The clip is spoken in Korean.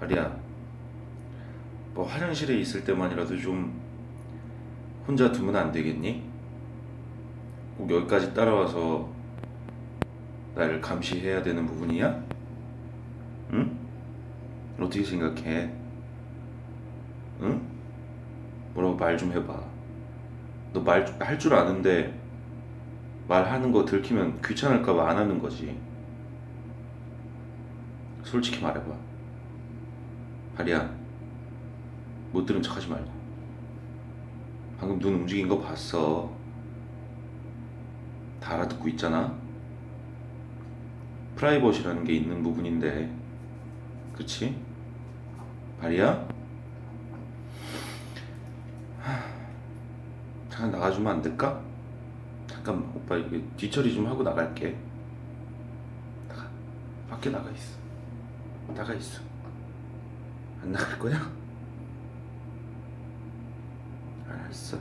발이야. 뭐 화장실에 있을 때만이라도 좀 혼자 두면 안 되겠니? 꼭 여기까지 따라와서 나를 감시해야 되는 부분이야? 응? 어떻게 생각해? 응? 뭐라고 말 좀 해봐. 너 말 할 줄 아는데 말하는 거 들키면 귀찮을까봐 안 하는 거지. 솔직히 말해봐. 하리야, 못 들은 척 하지 말고. 방금 눈 움직인 거 봤어. 다 알아듣고 있잖아. 프라이버시라는 게 있는 부분인데, 그치? 하, 잠깐 나가주면 안 될까? 잠깐만, 오빠 이게 뒤처리 좀 하고 나갈게. 나가, 밖에 나가 있어. 나가 있어. 안 나갈 거야? 알았어.